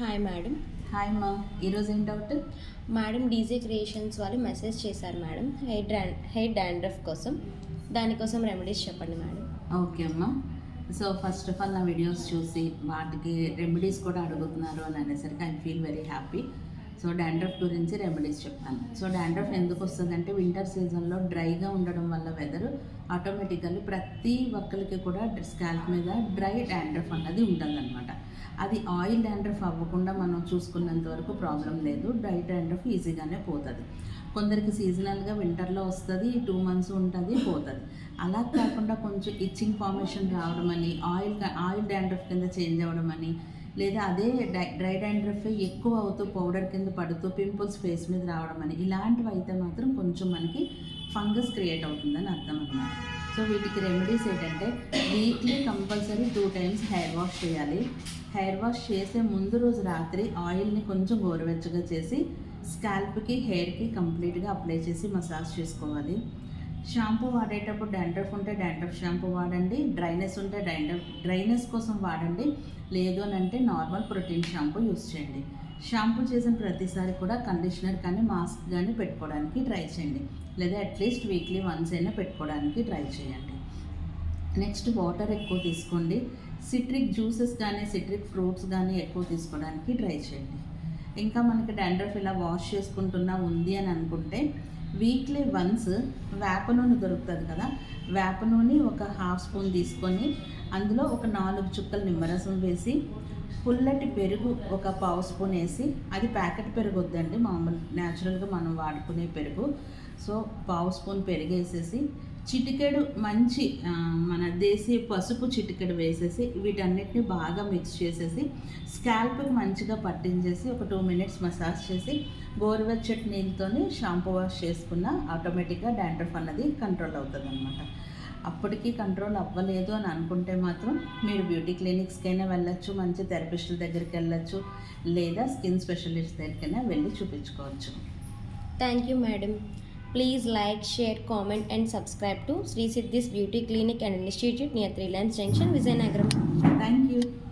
Hi madam hi మా ఈరోజు ఏం డౌట్ మేడం డీజే క్రియేషన్స్ వాళ్ళు మెసేజ్ చేశారు మేడం హెయిర్ డ్రాన్ హెయిర్ డాండ్రఫ్ కోసం. దానికోసం రెమెడీస్ చెప్పండి మేడం ఓకే అమ్మా సో ఫస్ట్ ఆఫ్ ఆల్ నా వీడియోస్ చూసి వాటికి రెమెడీస్ కూడా అడుగుతున్నారు అని అనేసరికి I feel very happy so dandruff గురించి రెమెడీస్ చెప్తాను. సో డాండ్రఫ్ ఎందుకు వస్తుందంటే వింటర్ సీజన్లో డ్రైగా ఉండడం వల్ల వెదర్ ఆటోమేటికల్లీ ప్రతి ఒక్కరికి కూడా స్కాల్ప్ మీద డ్రై డాండ్రఫ్ అన్నది ఉంటుందన్నమాట. అది ఆయిల్ డాండ్రఫ్ అవ్వకుండా మనం చూసుకున్నంత వరకు ప్రాబ్లం లేదు. డ్రై డాండ్రఫ్ ఈజీగానే పోతుంది. కొందరికి సీజనల్గా వింటర్లో వస్తుంది టూ మంత్స్ ఉంటుంది పోతుంది. అలా కాకుండా కొంచెం ఇచ్చింగ్ ఫార్మేషన్ రావడం అని ఆయిల్ ఆయిల్ డాండ్రఫ్ కింద చేంజ్ అవ్వడం అని లేదా అదే డై డ్రై డాండ్రఫ్ ఎక్కువ అవుతూ పౌడర్ కింద పడుతూ పింపుల్స్ ఫేస్ మీద రావడం అని ఇలాంటివి అయితే మాత్రం కొంచెం మనకి ఫంగస్ క్రియేట్ అవుతుందని అర్థం అన్నమాట సో వీటికి రెమెడీస్ ఏంటంటే weekly compulsory two times hair wash చేయాలి. హెయిర్ వాష్ చేసే ముందు రోజు రాత్రి ఆయిల్ని కొంచెం గోరువెచ్చగా చేసి స్కాల్ప్కి హెయిర్కి కంప్లీట్గా అప్లై చేసి మసాజ్ చేసుకోవాలి. షాంపూ వాడేటప్పుడు డాండ్రఫ్ ఉంటే డాండ్రఫ్ షాంపూ వాడండి. డ్రైనెస్ ఉంటే డాండ్రఫ్ డ్రైనెస్ కోసం వాడండి. లేదు అని అంటే నార్మల్ ప్రోటీన్ షాంపూ యూస్ చేయండి. షాంపూ చేసిన ప్రతిసారి కూడా కండిషనర్ కానీ మాస్క్ కానీ పెట్టుకోవడానికి ట్రై చేయండి. లేదా అట్లీస్ట్ వీక్లీ వన్స్ అయినా పెట్టుకోవడానికి ట్రై చేయండి. నెక్స్ట్ వాటర్ ఎక్కువ తీసుకోండి. సిట్రిక్ జ్యూసెస్ కానీ సిట్రిక్ ఫ్రూట్స్ కానీ ఎక్కువ తీసుకోవడానికి ట్రై చేయండి. ఇంకా మనకి డాండ్రఫ్ ఇలా వాష్ చేసుకుంటున్నా ఉంది అని అనుకుంటే వీక్లీ వన్స్ వేప నూనె దొరుకుతుంది కదా వేప నూనె ఒక హాఫ్ స్పూన్ తీసుకొని అందులో ఒక నాలుగు చుక్కలు నిమ్మరసం వేసి పుల్లటి పెరుగు ఒక పావు స్పూన్ వేసి అది ప్యాకెట్ పెరుగు వద్దండి మామూలు న్యాచురల్గా మనం వాడుకునే పెరుగు. సో పావు స్పూన్ పెరుగు వేసేసి చిటికెడు మంచి మన దేశీ పసుపు చిటికెడు వేసేసి వీటన్నిటిని బాగా మిక్స్ చేసేసి స్కాల్ప్కి మంచిగా పట్టించేసి ఒక టూ మినిట్స్ మసాజ్ చేసి గోరువెచ్చటి నీళ్ళతోని షాంపూ వాష్ చేసుకున్న ఆటోమేటిక్గా డాండ్రఫ్ అన్నది కంట్రోల్ అవుతుంది అనమాట అప్పటికి కంట్రోల్ అవ్వలేదు అని అనుకుంటే మాత్రం మీరు బ్యూటీ క్లినిక్స్కైనా వెళ్ళొచ్చు మంచి థెరపిస్టుల దగ్గరికి వెళ్ళొచ్చు లేదా స్కిన్ స్పెషలిస్ట్ దగ్గరికైనా వెళ్ళి చూపించుకోవచ్చు. Thank you madam please like share comment and subscribe to Shri Siddhis beauty clinic and institute near three lines junction Vizianagaram thank you